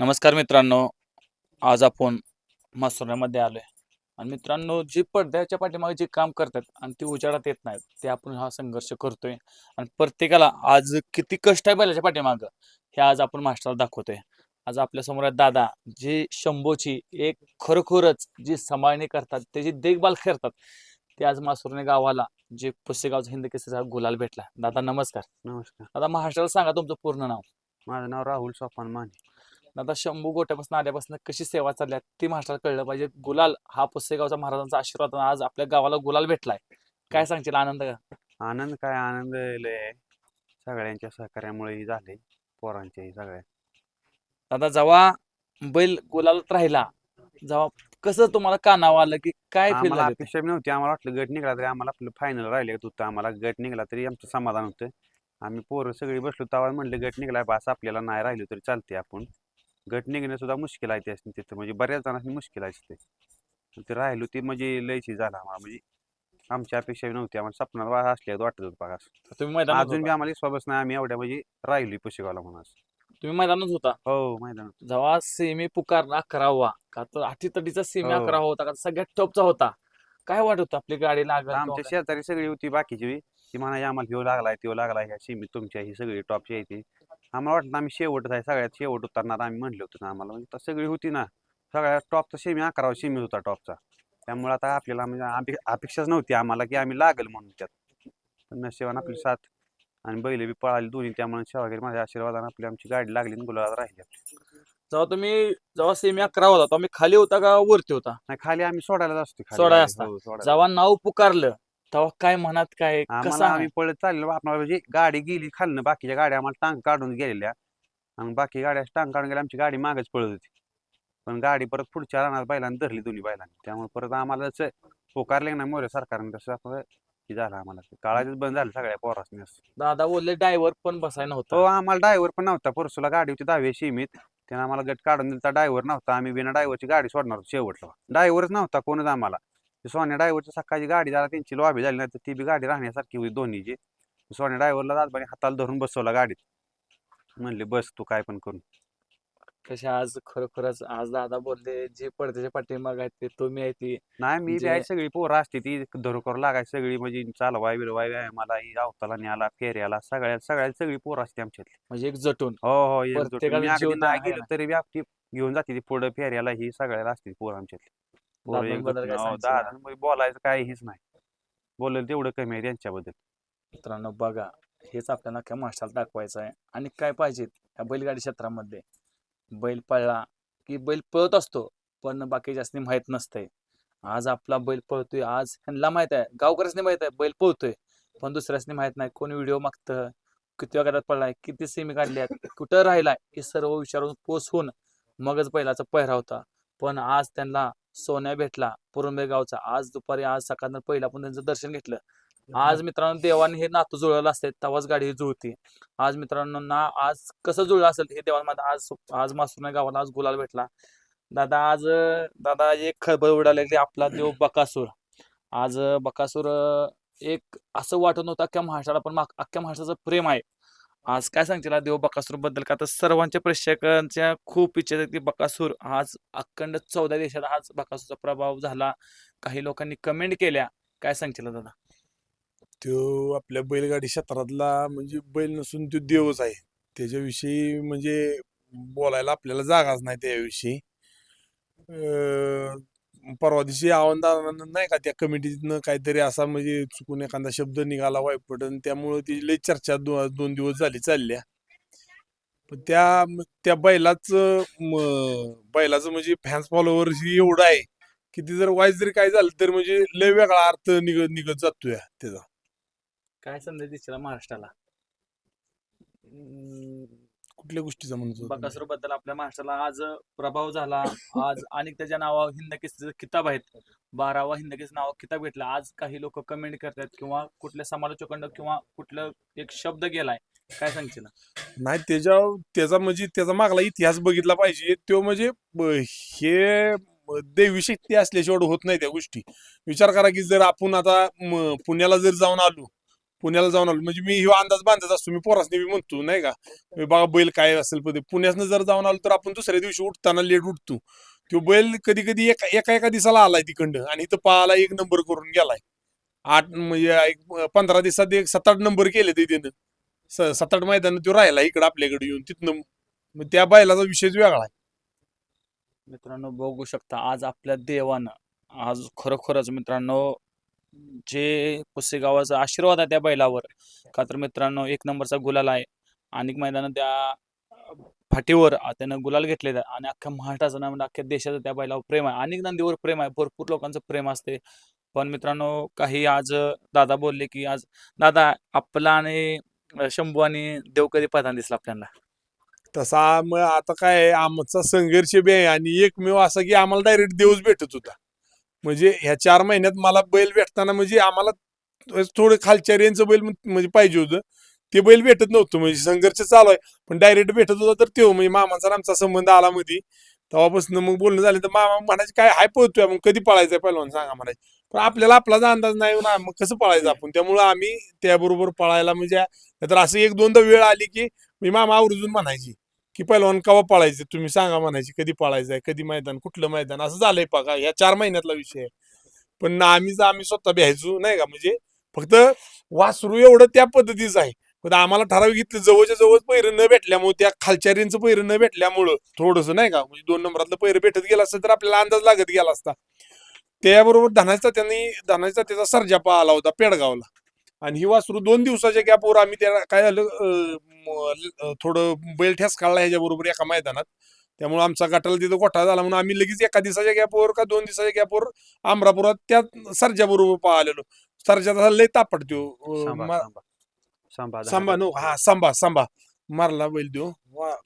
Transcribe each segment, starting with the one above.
नमस्कार मित्रांनो. आज आपण मसुऱ्यामध्ये आलोय. आणि मित्रांनो जी पडद्याच्या पाठीमागे जे काम करतात आणि ते उजाडात येत नाहीत ते आपण हा संघर्ष करतोय. आणि प्रत्येकाला आज किती कष्ट आहे बैलाच्या पाठीमागं हे आज आपण मास्टरला दाखवतोय. आज आपल्यासमोर आहेत दादा जे शंभूची एक खरोखरच जी सांभाळणी करतात त्याची देखभाल करतात ते आज मासुरने गावाला जे पुसेगावचा हिंद केसरीचा गुलाल भेटला. दादा नमस्कार. नमस्कार. दादा महाराष्ट्राला सांगा तुमचं पूर्ण नाव. माझं नाव राहुल सोपान माने. आता शंभू गोट्यापासून आल्यापासून कशी सेवा चालली आहे ती महाराष्ट्राला कळलं पाहिजे. गुलाल हा पुसेगावचा महाराजांचा आशीर्वाद. आज आपल्या गावाला गुलाल भेटलाय. काय सांगशील आनंद? का आनंद काय? आनंद लय. सगळ्यांच्या सहकार्यामुळे ही झाले पोरांच्याही सगळ्या. दादा जेव्हा बैल गुलालात राहिला जेव्हा कसं तुम्हाला कानावं आलं की काय फील आम्हाला झालं ते? अपेक्षा बी नव्हती. आम्हाला वाटलं गट निघाला तरी आम्हाला आपलं फायनल राहिले होतं आम्हाला गट निघाला तरी आमचं समाधान होतं. आम्ही पोरं सगळी बसलो तेव्हा म्हणलं गट निघाला बस आपल्याला नाही राहिलो तरी चालते आपण. गट निघणं सुद्धा मुश्किल आहे त्यासनी तिथं. म्हणजे बऱ्याच जणांनी मुश्किल आहे तिथे. पण ते राहिलो ते म्हणजे लयची झाला आम्हाला. म्हणजे आमची अपेक्षा नव्हती. आम्हाला स्वप्नात वा- असल्या वाटत होतं बघा. तुम्ही मैदानात अजून बी होता. आम्हाला विश्वास नाही. आम्ही एवढ्या म्हणजे राहिलो पुशेगावला म्हणून तुम्ही मैदानात होता? हो मैदानात जेव्हा सेमी पुकार अकरावा का तर अटीतटीचा सेमी हो. अकरावा होता का सगळ्यात टॉपचा होता. काय वाटत होतं आपली गाडी लागल आमच्या शेजारी सगळी होती बाकीची बी. ती म्हणाय आम्हाला ह्यो लागलाय त्यो लागलाय. ह्या सीमी तुमच्या ही सगळी टॉपची आहे ती. आम्हाला वाटलं आम्ही शेवटच आहे सगळ्यात शेवट उतरणार आम्ही म्हणलं होतं ना आम्हाला म्हणजे सगळी होती ना सगळ्यात टॉपचा सेमी अकरावा सेमी होता टॉपचा त्यामुळे आता आपल्याला म्हणजे अपे- अपेक्षाच नव्हती आम्हाला की आम्ही लागल म्हणून त्यात पण नशिबान आपली साथ आणि बैल बी पळाली दोन्ही त्यामुळे शेवागिरी माझ्या आशीर्वादाने आपली आमची गाडी लागली आणि गुलाबात राहिली आपली. जेव्हा तुम्ही जेव्हा सेमी अकरा होता तेव्हा मी खाली होता का वरती होता नाही खाली आम्ही असतो सोडायला गाडी. असता. हो, सोडायला. जेव्हा नाव पुकारलं तेव्हा काय मनात काय कसं आम्ही पळत चाललो आपल्याला म्हणजे गाडी गेली खालनं बाकीच्या गाड्या आम्हाला टांग काढून गेलेल्या. आणि बाकी गाड्या टांग काढून गेल्या आमची गाडी मागच पळत होती. पण गाडी परत पुढच्या रानात बैलांनी धरली दोन्ही बैलांनी. त्यामुळे परत आम्हाला जसं पोकारले ना मोरे सरकारने तसं आपलं हे झालं आम्हाला. काळाचंच बंद झालं सगळ्या पोरासनी असं. दादा बोलले ड्रायव्हर पण बसाय हो नव्हता आम्हाला ड्रायव्हर पण नव्हता. परसूला गाडी होती दहावी सीमित. त्यानं आम्हाला गट काढून दिलता ड्रायव्हर नव्हता. आम्ही बिना ड्रायव्हरची गाडी सोडणार होतो शेवटला. ड्रायव्हरच नव्हता कोणच आम्हाला. ते सोन्या ड्रायव्हरची सकाळची गाडी झाला त्यांची लॉबी झाली नाही तर ती बी गाडी राहण्यासारखी होती दोन्हीची. सोन्या ड्रायव्हरला दादबाने हाताला धरून बसवला गाडीत. म्हणले बस तू काय पण करून कसे आज खरोखरच आज दादा बोलले जे पडद्याच्या पाठीमाग आहेत ते तुम्ही आहे ती नाही मी जे- आहे सगळी पोरं असते ती धरू करू लागायची सगळी म्हणजे चालवाय बिलवाय मला ही अवताला न्याला फेऱ्याला सगळ्या सगळ्या सगळी पोरं असते आमच्यातली. म्हणजे एक जटून. हो हो एक जोडी. प्रत्येकाला मी अगदी जीवन नाही गेलो. तरी बी आपली घेऊन जाते ती पुढं फेऱ्याला ही सगळ्याला असते पोरं आमच्यातली. पोरं एक दादांबद्दल जोडी. काय सांगशील? दादांमध्ये बोलायचं काही हेच नाही. बोललं तेवढं कमी आहे त्यांच्याबद्दल. मित्रांनो बघा हेच आपल्याला अख्ख्या महाराष्ट्राला दाखवायचं आहे आणि काय पाहिजे या बैलगाडी क्षेत्रामध्ये? बैल पळला की बैल पळत असतो पण बाकी जास्त माहीत नसतंय. आज आपला बैल पळतोय आज ह्यांना माहीत आहे गावकऱ्यासनी माहीत आहे बैल पळतोय. पण दुसऱ्यासनी माहीत नाही कोण व्हिडिओ मागतं किती वगैरे पडलाय किती सेमी काढल्यात कुठं राहिलाय हे सर्व विचारून पोचून मगच बैलाचा पहिरा होता. पण आज त्यांना सोन्या भेटला पुरंबे गावचा आज दुपारी आज सकाळनं पहिला पण त्यांचं दर्शन घेतलं. आज मित्रांनो देवाने हे नातं जुळलं असते तेव्हाच गाडी ही जुळते. आज मित्रांनो ना आज कसं जुळलं असेल हे देवाला आज आज मासुना गावाला आज गुलाल भेटला. दादा आज दादा एक खळबळ उडाली की आपला देव बकासूर. आज बकासूर एक असं वाटत नव्हतं अख्ख्या महाराष्ट्राला पण अख्ख्या महाराष्ट्राचं प्रेम आहे. आज काय सांगतील देव बकासूरबद्दल का? तर सर्वांच्या प्रेक्षकांच्या खूप इच्छा की बकासूर. आज अखंड चौदा देशात आज बकासूरचा प्रभाव झाला. काही लोकांनी कमेंट केल्या. काय सांगतील दादा तो आपल्या बैलगाडी क्षेत्रातला म्हणजे बैल नसून तो देवच आहे. त्याच्याविषयी म्हणजे बोलायला आपल्याला जागाच नाही त्याविषयी. परवा दिवशी आव्हान नाही का त्या कमिटीतनं काहीतरी असा म्हणजे चुकून एखादा शब्द निघाला वाईपट आणि त्यामुळं ती लई चर्चा दो, दोन दिवस झाली चालल्या. पण त्या त्या बैलाच बैलाचं म्हणजे फॅन्स फॉलोवर एवढं आहे की ते जर वाईट जरी काय झालं तर म्हणजे लय वेगळा अर्थ निघत निघत जातोय त्याचा. काय संदेश दिसला महाराष्ट्राला? कुठल्या गोष्टीचा म्हणतो? बकासूरबद्दल आपल्या महाराष्ट्राला आज प्रभाव झाला. आज आणि त्याच्या नावावर हिंद केसरीचे किताब आहेत. बारावा हिंद केसरी नाव किताब घेतला. आज काही लोक कमेंट करतात किंवा कुठल्या समालोचकांना किंवा कुठलं एक शब्द गेलाय. काय सांगशील? नाही त्याच्या त्याचा म्हणजे त्याचा मागला इतिहास बघितला पाहिजे. तो म्हणजे ब- हे दैवी शक्ती असल्याशिवाय होत नाही त्या गोष्टी. विचार करा की जर आपण आता म, पुण्याला जर जाऊन आलो पुण्याला जाऊन आलो. म्हणजे मी ह्यो अंदाज बांधत असतो. मी पोरासने बी म्हणतो नाही का? मी बैल काय असेल पण पुण्यासनं जर जाऊन आलो तर आपण दुसऱ्या दिवशी उठताना लेट उठतो. तो बैल कधी कधी एका एका एका दिवसाला आलाय तिकडं आणि इथं पाहाला एक नंबर करून गेलाय. आठ म्हणजे एक पंधरा दिवसात एक सात आठ नंबर केले ते तिथं सात आठ मैदान तो राहिला इकडं आपल्याकडे येऊन तिथनं. मग त्या बैलाचा विषयच वेगळा आहे. मित्रांनो बघू शकता आज आपल्या देवानं आज खरोखरच मित्रांनो जे पुसेगावाचा आशीर्वाद आहे त्या बैलावर. का तर मित्रांनो एक नंबरचा गुलाल आहे अनेक मैदानात त्या फाटीवर त्यानं गुलाल घेतले आणि अख्ख्या महाराष्ट्राचं नाव म्हणजे अख्ख्या देशाचं त्या बैलावर प्रेम आहे अनेक नंदीवर प्रेम आहे. भरपूर लोकांचं प्रेम असते. पण मित्रांनो काही आज दादा बोलले की आज दादा आपला आणि शंभू आणि देव कधी प्रधान दिसला आपल्याला? तसा मग आता काय आहे, आमचा संघर्ष बी आहे आणि एकमेव असा की आम्हाला डायरेक्ट देवच भेटत होता. म्हणजे ह्या चार महिन्यात मला बैल भेटताना म्हणजे आम्हाला थोडं खालच्या रेंजचं बैल म्हण- म्हणजे पाहिजे होतं. ते बैल भेटत नव्हतं म्हणजे संघर्ष चालू आहे. पण डायरेक्ट भेटत होता तर तो म्हणजे मामाचा आमचा संबंध आला मध्ये तेव्हापासून मग बोलणं झालं तर मामा म्हणायचे काय हाय पळतोय मग कधी पळायचंय पहिलवान सांगा म्हणायचे. पण आपल्याला आपलाच अंदाज नाही ना मग कसं पळायचं आपण? त्यामुळं आम्ही त्याबरोबर पळायला म्हणजे तर असं एक दोनदा वेळ आली की मी मामा आवर्जून म्हणायची. की पहिलवान कवा पळायचं? तुम्ही सांगा म्हणायची कधी पळायचंय कधी मैदान कुठलं मैदान? असं झालंय बघा ह्या चार महिन्यातला विषय आहे. पण आम्ही आम्ही स्वतः भ्यायचो नाही का? म्हणजे फक्त वासरू एवढं त्या पद्धतीचं आहे. पण आम्हाला ठराविक घेतलं जवळच्या जवळ पैर न भेटल्यामुळे त्या खालच्या रेंजचं पैर न भेटल्यामुळं थोडस नाही का? म्हणजे दोन नंबरातलं पैर भेटत गेला असतं तर आपल्याला अंदाज लागत गेला असता. त्याबरोबर धनाचा त्यांनी धनाचा त्याचा सरजापा आला होता पेडगावला. आणि ही वासरू दोन दिवसाच्या गॅपवर आम्ही त्या काय झालं थोडं बैल ठेस काढला ह्याच्याबरोबर एका मैदानात. त्यामुळे आमचा गटाला तिथं गोठा झाला म्हणून आम्ही लगेच एका दिवसाच्या गॅपवर का दोन दिवसाच्या गॅपवर अमरापुरात त्या सरजा बरोबर पाहिलेलो. सरजा तसा लय तापड त्यो अं, सांबा नो हा सांबा सांबा मारला बैल देऊ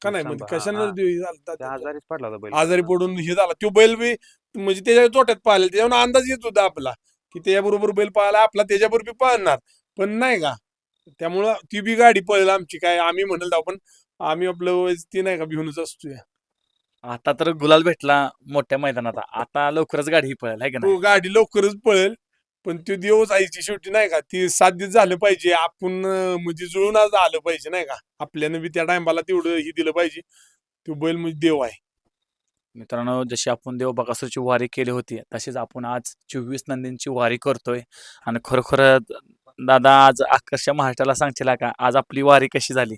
का नाही म्हणजे कशानं. देऊ आजारी पडून हे झाला. तो बैल बी म्हणजे त्याच्या तोट्यात पाहिला. त्याच्यावर अंदाज येत होता आपला की त्याच्याबरोबर बैल पाहिला आपला त्याच्याबरोबर पाळणार पण नाही का? त्यामुळं ती बी गाडी पळेल आमची काय आम्ही म्हणल जाऊ पण आम्ही आपलं ती नाही का भिवूनच असतोय. आता तर गुलाल भेटला मोठ्या मैदानात. आता लवकरच गाडी ही पळेल आहे का नाही? तो गाडी लवकरच पळेल पण तो दिवस आईची शेवटी नाही का ती साध्य झालं पाहिजे आपण अं, म्हणजे जुळून आज आलं पाहिजे नाही का. आपल्यानं बी त्या टायमाला तेवढं ही दिलं पाहिजे तो बैल म्हणजे देव आहे. मित्रांनो जशी आपण देव बकासूरची वारी केली होती तशीच आपण आज चोवीस नंदींची वारी करतोय. आणि खरोखर दादा आज आकर्षण महाराष्ट्राला सांगशील का? आज आपली वारी कशी झाली?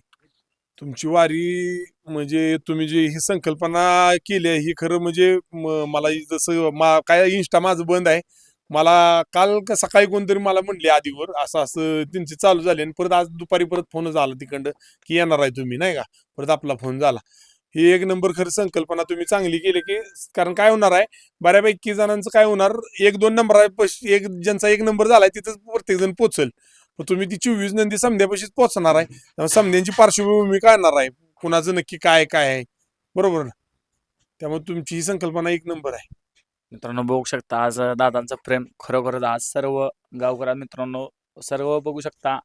तुमची वारी म्हणजे तुम्ही जी ही संकल्पना केली आहे ही खरं म्हणजे म- मला ही जसं मा काय इन्स्टा माझं बंद आहे. मला काल का सकाळी कोणतरी मला म्हणले आधीवर असं असं त्यांचे चालू झाले आणि परत आज दुपारी परत फोन झाला तिकडं की येणार आहे तुम्ही नाही का? परत आपला फोन झाला. ही एक नंबर खरी संकल्पना तुम्ही चांगली केली की कारण काय होणार आहे बऱ्यापैकी जणांचं काय होणार एक दोन नंबर आहे एक ज्यांचा एक नंबर झालाय तिथंच प्रत्येक जण पोचल. तुम्ही ती चोवीस नंदी समध्यापाशीच पोहोचणार आहे. समध्यांची पार्श्वभूमी होणार आहे. कुणाचं नक्की काय काय आहे. बरोबर ना? त्यामुळे तुमची ही संकल्पना एक नंबर आहे. मित्रांनो बघू शकता आज दादांचं प्रेम खरोखरच आज सर्व गावकऱ्या मित्रांनो सर्व बघू शकता.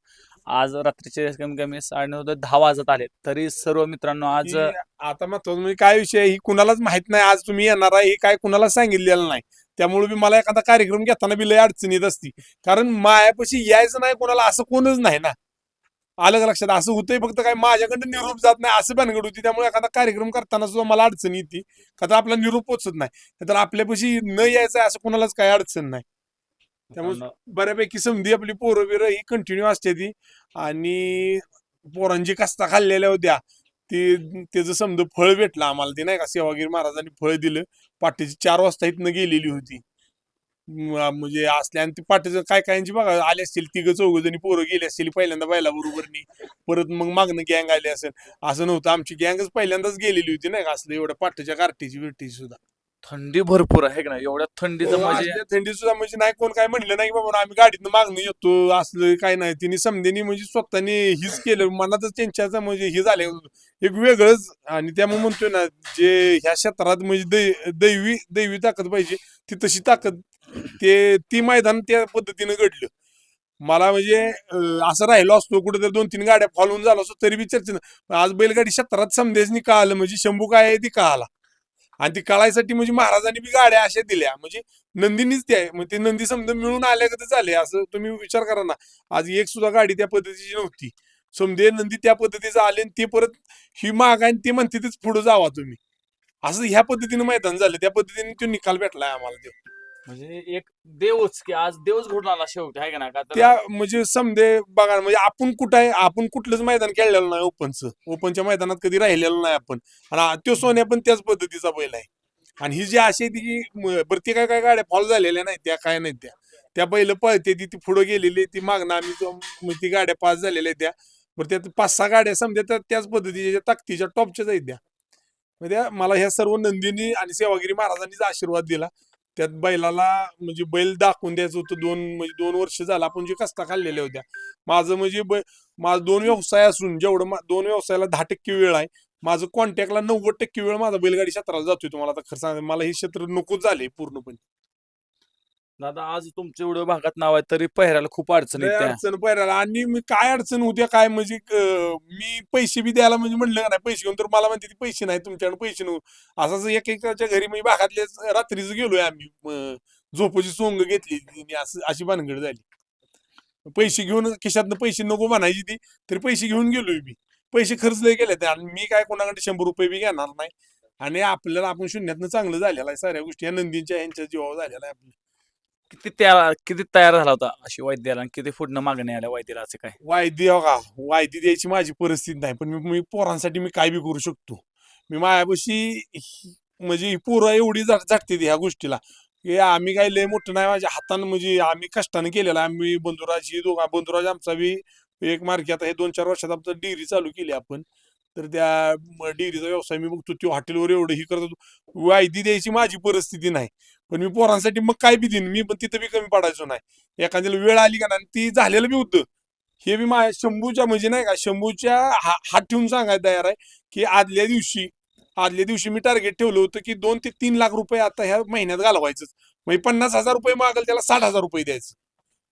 आज रात्रीचे कमी कमी साडेनऊ ते दहा वाजत आले तरी सर्व मित्रांनो आज ही आता महत्वाचं म्हणजे काय विषय ही कुणालाच माहीत नाही. आज तुम्ही येणार आहे हे काय कुणाला सांगितलेलं नाही. त्यामुळे बी मला एखादा कार्यक्रम घेताना बी लय अडचण येत असती. कारण मायापाशी यायचं नाही कोणाला असं कोणच नाही ना. आलं का लक्षात? असं होतंय फक्त काय माझ्याकडनं निरोप जात नाही असं भानगड होती. त्यामुळे एखादा कार्यक्रम करताना सुद्धा मला अडचण येते. का तर आपला निरोप पोचत नाही. तर आपल्यापाशी न यायचं आहे असं कोणालाच काही अडचण नाही. त्यामुळे बऱ्यापैकी समधी आपली पोरं बिरं ही कंटिन्यू असते ती. आणि पोरांची कस्ता खाल्लेल्या होत्या. ते त्याचं समजा फळ भेटलं आम्हाला. ते नाही का सेवागिरी महाराजांनी फळ दिलं. पाठीची चार वाजता इथनं गेलेली होती. म्हणजे असल्या आणि ती पाठीचं काय कायांची बघा आले असतील तिघ चौघ जणी पोरं गेली असतील पहिल्यांदा बैला बरोबरनी परत मग मागणं गँग आली असेल. असं नव्हतं. आमची गँगच पहिल्यांदाच गेलेली होती नाही का? असलं एवढ्या पाठीच्या कार्टीची बिरटीची सुद्धा. थंडी भरपूर आहे का एवढ्या थंडीचं हो, म्हणजे थंडीत सुद्धा म्हणजे नाही कोण काय म्हणलं नाही बाबा आम्ही गाडीतनं मागणं येतो असलं काय नाही. तिने समजेनी म्हणजे स्वतःने हीच केलं. मनातच त्यांच्याचं म्हणजे हे झाले एक वेगळंच आणि त्यामुळे म्हणतोय ना जे ह्या क्षेत्रात म्हणजे दैवी दैवी ताकद पाहिजे ती तशी ताकद ते ती मैदान त्या पद्धतीनं घडलं. मला म्हणजे असं राहिलो असतो कुठेतरी दोन तीन गाड्या फॉलोन झालो असतो तरी बी चर्चेनं. आज बैलगाडी क्षेत्रात समजेच का आलं म्हणजे शंभू काय आहे ती का आला आणि ती कळायसाठी म्हणजे महाराजांनी बी गाड्या अशा दिल्या. म्हणजे नंदीनीच त्या मग ते नंदी समजा मिळून आल्या कधी झाले असं तुम्ही विचार करा ना. आज एक सुद्धा गाडी त्या पद्धतीची नव्हती. समजे नंदी त्या पद्धतीचं आले आणि ते परत ही माग आणि ते म्हणते तेच पुढे जावा तुम्ही. असं ह्या पद्धतीने मैदान झालं. त्या पद्धतीने तो निकाल भेटलाय आम्हाला देऊ म्हणजे एक देवच की आज देवच घडून आला शेवटी आहे का ना का तर त्या म्हणजे समजे बघा म्हणजे आपण कुठं आहे आपण कुठलंच मैदान खेळलेलं नाही ओपनचं. ओपनच्या मैदानात कधी राहिलेलं नाही आपण. आणि त्यो सोन्या पण त्याच पद्धतीचा बैल आहे. आणि ही जी अशी आहे ती की म- बरं ती काय काय गाड्या फॉल झालेल्या नाही त्या काय नाही त्या. त्या बैल पळते ती ती पुढे गेलेली ती मागणं आम्ही जो- मग ती गाड्या पास झालेल्या त्या. बरं त्यात पाच सहा गाड्या समजा त्या त्याच पद्धतीच्या ताकदीच्या टॉपच्याच आहेत त्या. म्हणजे मला ह्या सर्व नंदिनी आणि सेवागिरी महाराजांनीच आशीर्वाद दिला. त्यात बैलाला म्हणजे बैल दाखवून द्यायचं होतं दोन म्हणजे दोन वर्ष झालं. आपण जे कस्ता खाल्लेल्या होत्या. माझं म्हणजे बै माझं दोन व्यवसाय असून जेवढं दोन व्यवसायाला दहा टक्के वेळ आहे. माझं कॉन्टॅक्टला नव्वद टक्के वेळ माझा बैलगाडी क्षेत्राला जातोय तुम्हाला आता खरं सांग मला हे क्षेत्र नकोच झाले पूर्णपणे. दादा आज तुमचं एवढं भागात नाव आहे तरी पहिऱ्याला खूप अडचण लय येते अडचण पाहिला आणि मी काय अडचण होत्या काय म्हणजे मी पैसे बी द्यायला म्हणजे म्हणलं का नाही पैसे घेऊन तर मला म्हणते ती पैसे नाही तुमच्याकडे पैसे नव्हते असंच एक एकाच्या घरी म्हणजे भागातले रात्रीच गेलोय आम्ही अं, झोपाची सोंग घेतली तिने असं अशी भानगड झाली. पैसे घेऊन खिशातनं पैसे नको म्हणायची ती तरी पैसे घेऊन गेलोय मी. पैसे खर्च लय केले आणि मी काय कोणाकडे शंभर रुपये बी घेणार नाही. आणि आपल्याला आपण शून्यातनं चांगलं झालेलं आहे साऱ्या गोष्टी या नंदींच्या यांच्या जीवावर झालेल्या आहे आपल्या किती त्या किती तयार झाला होता अशी वैद्याला आणि किती फुडणं मागणी आल्या वैद्याला असं काय? वायदी हो का? वायदी द्यायची माझी परिस्थिती नाही पण मी मी पोरांसाठी मी काय बी करू शकतो. मी मायापाशी ही- म्हणजे ही पोरं एवढी झट झटते ह्या गोष्टीला. की आम्ही काय लय मोठं नाही माझ्या हातानं म्हणजे आम्ही कष्टाने केलेलं आहे. आम्ही बंधुराज ही दोघा बंधुराज आमचा बी एक मार्गी आता हे दोन चार वर्षात आमचं डिग्री चालू केली आपण. तर त्या डेअरीचा व्यवसाय मी बघतो तो हॉटेलवर एवढं ही करत होतो. वायदी द्यायची माझी परिस्थिती नाही. पण मी पोरांसाठी मग काय बी देईन मी पण तिथं बी कमी पडायचो नाही. एखाद्याला वेळ आली का नाही ती झालेलं बी होतं. हे बी माझ्या शंभूच्या म्हणजे नाही का शंभूच्या हा हात ठेवून सांगायला तयार आहे की आदल्या दिवशी आदल्या दिवशी मी टार्गेट ठेवलं होतं की दोन ते तीन लाख रुपये आता ह्या महिन्यात घालवायचं म्हणजे पन्नास हजार रुपये मागल त्याला साठ हजार रुपये द्यायचं.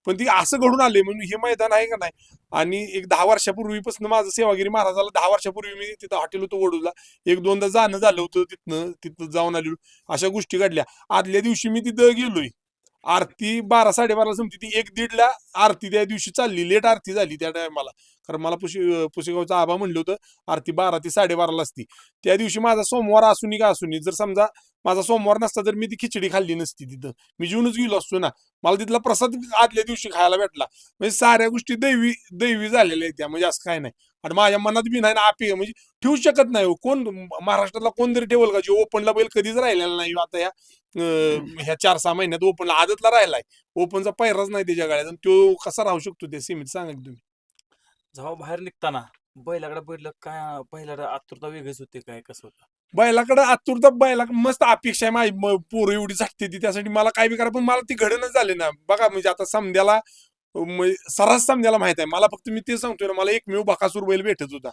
पण ती असं घडून आले म्हणून हे मैदान आहे का नाही? आणि एक दहा वर्षापूर्वीपासून माझं सेवागिरी महाराजाला दहा वर्षापूर्वी मी तिथं हॉटेल होतो वडूला एक दोनदा जाणं झालं होतं तिथनं तिथं जाऊन आलेलो. अशा गोष्टी घडल्या. आदल्या दिवशी मी तिथं गेलोय. आरती बारा साडेबाराला संपती ती एक दीडला आरती त्या दिवशी चालली. लेट आरती झाली त्या टायमाला कारण मला पुशे पुसेगावचा आबा म्हणलं होतं आरती बारा ते साडेबाराला असती. त्या दिवशी माझा सोमवार असून का असून जर समजा माझा सोमवार नसता तर मी ती खिचडी खाल्ली नसती तिथं. मी जीवनच गेलो असतो ना. मला तिथला प्रसाद आदल्या दिवशी खायला भेटला. म्हणजे साऱ्या गोष्टी दैवी दैवी झालेल्या आहेत त्या. म्हणजे असं काय नाही. आणि माझ्या मनात बी नाही ना आपी म्हणजे ठेवू शकत नाही हो. कोण महाराष्ट्रातला कोण तरी ठेवल का जे ओपनला बैल कधीच राहिलेला नाही आता ह्या अं, ह्या चार सहा महिन्यात ओपनला आदतला राहिलाय. ओपनचा पैराच नाही त्याच्या गाड्यात. आणि तो कसा राहू शकतो त्या सीमित सांगा की तुम्ही. जेव्हा बाहेर निघताना बैलाकडे बैल काय पहिला आतुरता वेगळीच होते काय कसं होतं? बैलाकडे आतुरता बैला मस्त अपेक्षा आहे. माझी म- पोरं एवढी झटते ती त्यासाठी मला काय बी करा पण मला ती घडणच झाली ना. बघा म्हणजे आता समद्याला सर्रास समजायला माहीत आहे मला फक्त मी ते सांगतोय ना मला एकमेव बाकासूर बैल भेटत होता.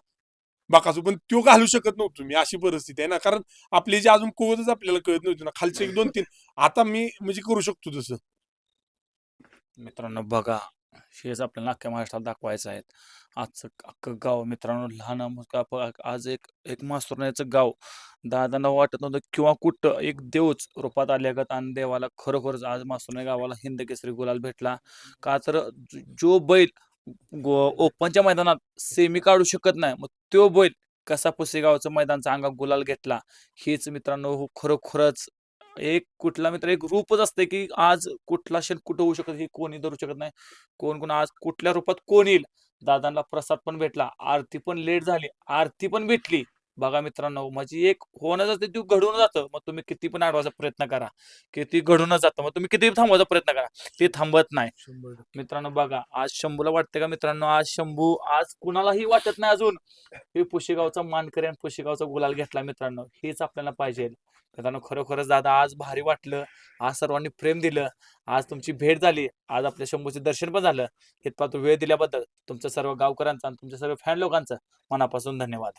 बाकासूर पण तो घालू शकत नव्हतो मी अशी परिस्थिती आहे ना कारण आपली जे अजून कोवतच आपल्याला कळत नव्हती ना खालचे एक दोन तीन आता मी म्हणजे करू शकतो तसं. मित्रांनो बघा हेच आपल्याला अख्ख्या महाराष्ट्राला दाखवायचं आहे आजचं अख्खं गाव मित्रांनो लहान मुलगा आज एक एक मास्तुरण्याचं गाव. दादांना वाटत नव्हतं किंवा कुठं एक देवच रूपात आल्यागत आणि देवाला खरोखरच आज मास्तुरण्या गावाला हिंद केसरी गुलाल भेटला. का तर जो बैल गो- ओपनच्या मैदानात सेमी काढू शकत नाही मग तो बैल कसा पुसेगावचं मैदानचा अंगा गुलाल घेतला हेच मित्रांनो खरोखरच एक कुठला मित्र एक रूपच असते की आज कुठला क्षण कुठं होऊ शकत हे कोणी धरू शकत नाही. कोण कोण आज कुठल्या रूपात कोण येईल? दादांना प्रसाद पण भेटला आरती पण लेट झाली आरती पण भेटली. बघा मित्रांनो म्हणजे एक होणं जाते ती घडून जातं. मग तुम्ही किती पण अडवायचा प्रयत्न करा. की ती घडूनच जातं मग तुम्ही किती थांबवायचा प्रयत्न करा. ते थांबत नाही. मित्रांनो बघा आज शंभूला वाटतं का मित्रांनो आज शंभू आज कुणालाही वाटत नाही अजून. हे पुशेगावचा मानकरी आणि पुशेगावचा गुलाल घेतला मित्रांनो हेच आपल्याला पाहिजे. त्यांना खरोखरच दादा आज भारी वाटलं. आज सर्वांनी प्रेम दिलं. आज तुमची भेट झाली. आज आपल्या शंभूचे दर्शन पण झालं. इतपा तो वेळ दिल्याबद्दल तुमच्या सर्व गावकऱ्यांचा आणि तुमच्या सर्व फॅन लोकांचं मनापासून धन्यवाद.